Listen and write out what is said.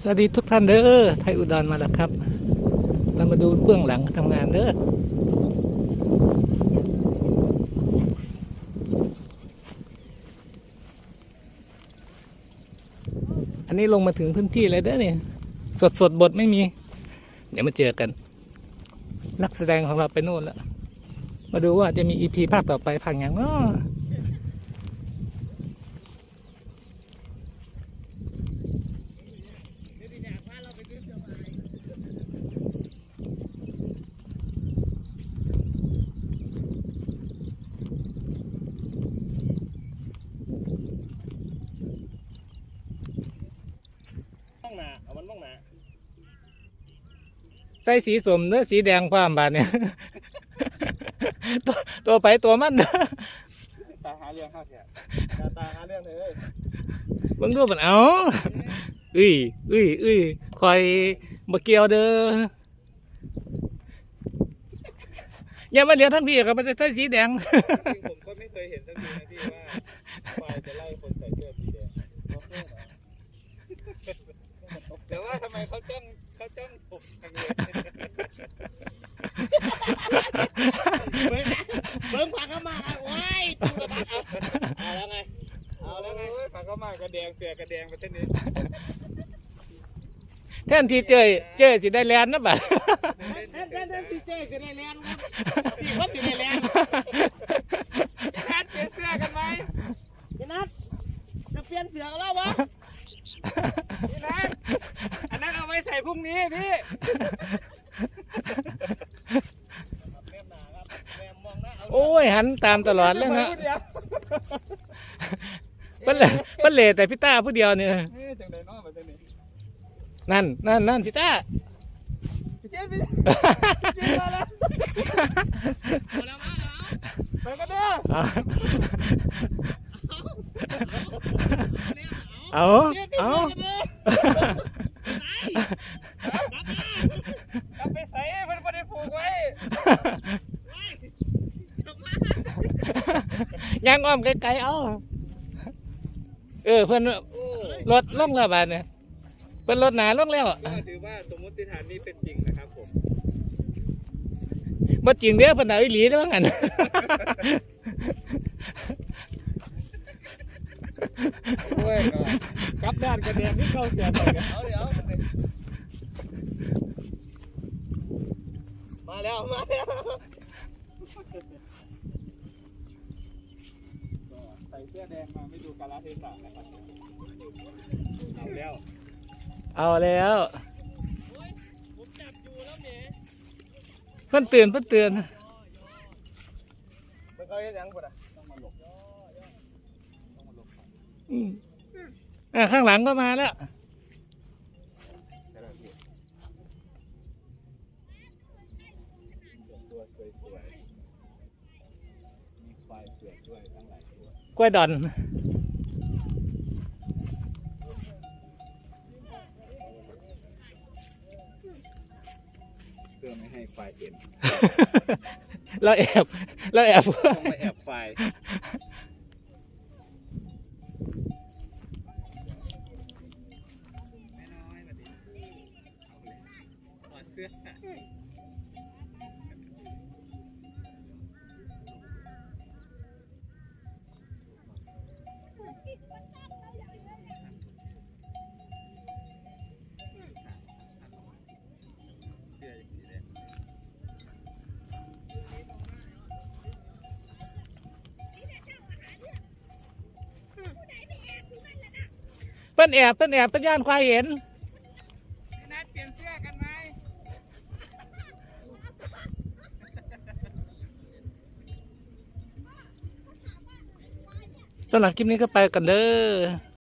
สวัสดีทุกท่านเด้อไทยอุดรมาแล้วครับ เรามาดูเบื้องหลังทำงานเด้ออันนี้ลงมาถึงพื้นที่เลยเด้อเนี่ย สดสดบทไม่มี เดี๋ยวมาเจอกัน นักแสดงของเราไปโน่นแล้ว มาดูว่าจะมีอีพีภาคต่อไปพังอย่างเนาะ บ้องหนาเอามันบ้องหนา ใส่สีสมเนื้อสีแดงความบาดเนี่ย ตัวตัวไปตัวมันตาหาเรื่องข้าวแท้ตาหาเรื่องเลยเบิ่งดูมันเอาอุ้ยอุ้ยอุ้ยคอยมาเกี่ยวเด้ออย่ามาเหลียทั้งพี่กับมันใส่สีแดงผมก็ไม่เคยเห็นสักทีนะที่ว่าควายจะไล่คนใส่เสื้อสีแดงแต่ว่าทำไมเขาจ้องเขาจ้องผมทางเลย เบิ้งเบิ้งผักเข้ามาโอ้ยตัวกระบะเอาเอาแล้วไงเอาแล้วไงผักเข้ามากระแดงเสือกระแดงมาเช่นนี้แทนที่เจยเจยสิได้แลนด์นะบัดแทนแทนแทนสีเจ๊จะได้แลนด์ครับสีว่าจะได้แลนด์พี่นัทเปลี่ยนเสื้อกันไหมพี่นัทจะเปลี่ยนเสื้อกันแล้ววะพี่นัทอันนั้นเอาไว้ใส่พรุ่งนี้พี่แม่หนาครับแม่มองหน้าเอา โอ้ ยหันตามตลอดเลยนะเดี๋ยวเปิ้นเลยเปิ้นเลยแต่พี่ต้าผู้เดียวเนี่ยเอ๊ะจังไดเนาะแบบนี้นั่นนั่นนั่นพี่ต้าเจ๊พี่เจ๊มาแล้วมาแล้วมาแล้วไปกันเด้อเอาเอา เจ๊พี่ เอา ไปกันเด้อ กลับไปใส่เพิ่นบ่ได้ผูกไว้ ยางอ้อมไกลๆเอาเออเพิ่นรถล่องแล้วบาดเนี่ยเพิ่นรถหนาล่องแล้วก็ถือว่าสมมุติฐานนี้เป็นจริงนะครับผมบ่จริงเด้อเพิ่นเอาอีหลีเด้อว่างั้นโอ้ยกลับด้านกันแดงนี่เข้าเสียไปกันเอาเดี๋ยวมาแล้วมาแล้วใส่เสื้อแดงมาไม่ดูกาลเทศะนะครับเอาแล้วเอาแล้วผมจับอยู่แล้วเนี่ยเพิ่นเตือนเพิ่นเตือนมันเขาเฮ็ดยังพุ่นอะต้องมาหลบอืมอะข้างหลังก็มาแล้วตัวสวยๆมีควายเผือกด้วยทั้งหลายตัว กล้วยดอน เพื่อไม่ให้ควายเห็นเราแอบเราแอบ ต้องไปแอบควายแม่น้อยมาดิเอาเลยถอดเสื้อ เสื้อย่างนี้เลยเพิ่นแอบเพิ่นแอบเพิ่นย่านควายเห็น สำหรับคลิปนี้ก็ไปกันเด้อ